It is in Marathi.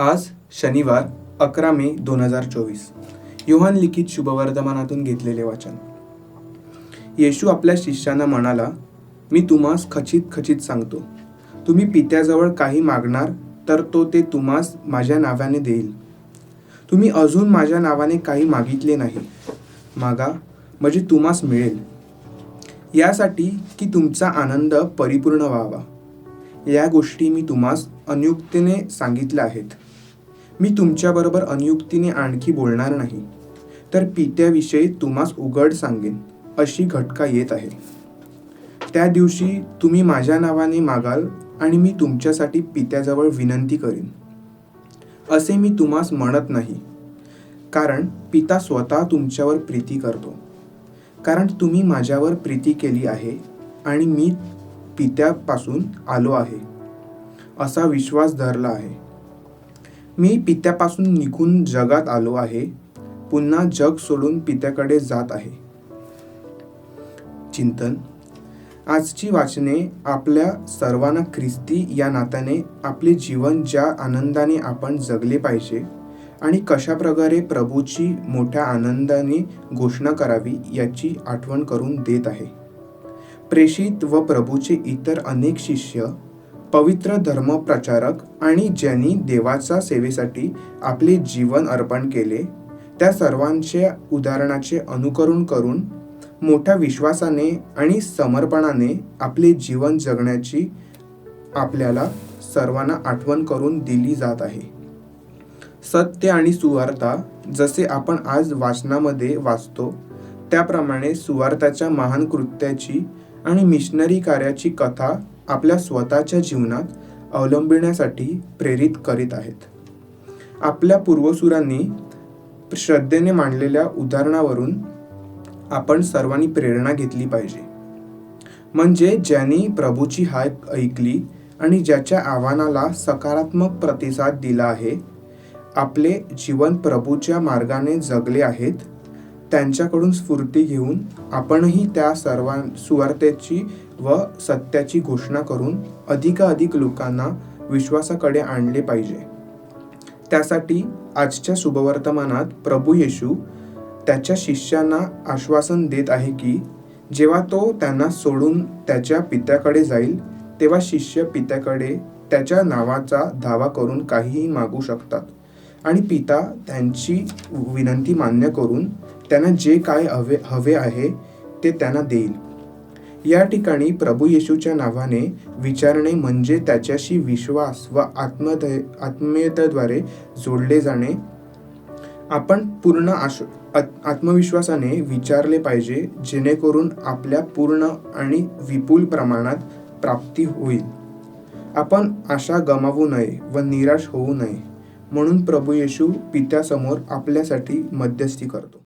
आज शनिवार अकरा मे दोन हजार चोवीस. युहान लिखित शुभवर्धमानातून घेतलेले वाचन. येशू आपल्या शिष्यांना म्हणाला मी तुम्हास खचित खचित सांगतो. तुम्ही पित्याजवळ काही मागणार तर तो ते तुम्हास माझ्या नावाने देईल. तुम्ही अजून माझ्या नावाने काही मागितले नाही. मागा म्हणजे तुम्हास मिळेल. यासाठी की तुमचा आनंद परिपूर्ण व्हावा. या गोष्टी मी तुम्हास अनियुक्तीने सांगितल्या आहेत. मी तुमच्याबरोबर अनियुक्तीने आणखी बोलणार नाही. तर पित्याविषयी तुम्हास उघड सांगेन अशी घटका येत आहे. त्या दिवशी तुम्ही माझ्या नावाने मागाल आणि मी तुमच्यासाठी पित्याजवळ विनंती करीन. असे मी तुम्हास म्हणत नाही कारण पिता स्वतः तुमच्यावर प्रीती करतो. कारण तुम्ही माझ्यावर प्रीती केली आहे आणि मी पित्यापासून आलो आहे असा विश्वास धरला आहे. मी पित्यापासून निघून जगात आलो आहे. पुन्हा जग सोडून पित्याकडे जात आहे. चिंतन. आजची वाचने आपल्या सर्वांना ख्रिस्ती या नात्याने आपले जीवन ज्या आनंदाने आपण जगले पाहिजे आणि कशा प्रकारे प्रभूची मोठ्या आनंदाने घोषणा करावी याची आठवण करून देत आहे. प्रेषित व प्रभूचे इतर अनेक शिष्य पवित्र धर्मप्रचारक आणि ज्यांनी देवाच्या सेवेसाठी आपले जीवन अर्पण केले त्या सर्वांचे उदाहरणाचे अनुकरण करून मोठ्या विश्वासाने आणि समर्पणाने आपले जीवन जगण्याची आपल्याला सर्वांना आठवण करून दिली जात आहे. सत्य आणि सुवार्ता जसे आपण आज वाचनामध्ये वाचतो त्याप्रमाणे सुवार्ताच्या महान कृत्याची आणि मिशनरी कार्याची कथा आपल्या स्वतःच्या जीवनात अवलंबिण्यासाठी प्रेरित करीत आहेत. आपल्या पूर्वसुरांनी श्रद्धेने मांडलेल्या उदाहरणावरून आपण सर्वांनी प्रेरणा घेतली पाहिजे. म्हणजे ज्यांनी प्रभूची हाक ऐकली आणि ज्याच्या आव्हानाला सकारात्मक प्रतिसाद दिला आहे आपले जीवन प्रभूच्या मार्गाने जगले आहेत त्यांच्याकडून स्फूर्ती घेऊन आपणही त्या सर्वां सुवार्थेची व सत्याची घोषणा करून अधिकाधिक लोकांना विश्वासाकडे आणले पाहिजे. त्यासाठी आजच्या शुभवर्तमानात प्रभू येशू त्याच्या शिष्यांना आश्वासन देत आहे की जेव्हा तो त्यांना सोडून त्याच्या पित्याकडे जाईल तेव्हा शिष्य पित्याकडे त्याच्या नावाचा धावा करून काहीही मागू शकतात. आणि पिता त्यांची विनंती मान्य करून त्यांना जे काय हवे हवे आहे ते त्यांना देईल. या ठिकाणी प्रभू येशूच्या नावाने विचारणे म्हणजे त्याच्याशी विश्वास व आत्मधय आत्मीयतेद्वारे जोडले जाणे. आपण पूर्ण आश आत्मविश्वासाने विचारले पाहिजे जेणेकरून आपल्या पूर्ण आणि विपुल प्रमाणात प्राप्ती होईल. आपण आशा गमावू नये व निराश होऊ नये म्हणून प्रभू येशू पित्यासमोर आपल्यासाठी मध्यस्थी करतो.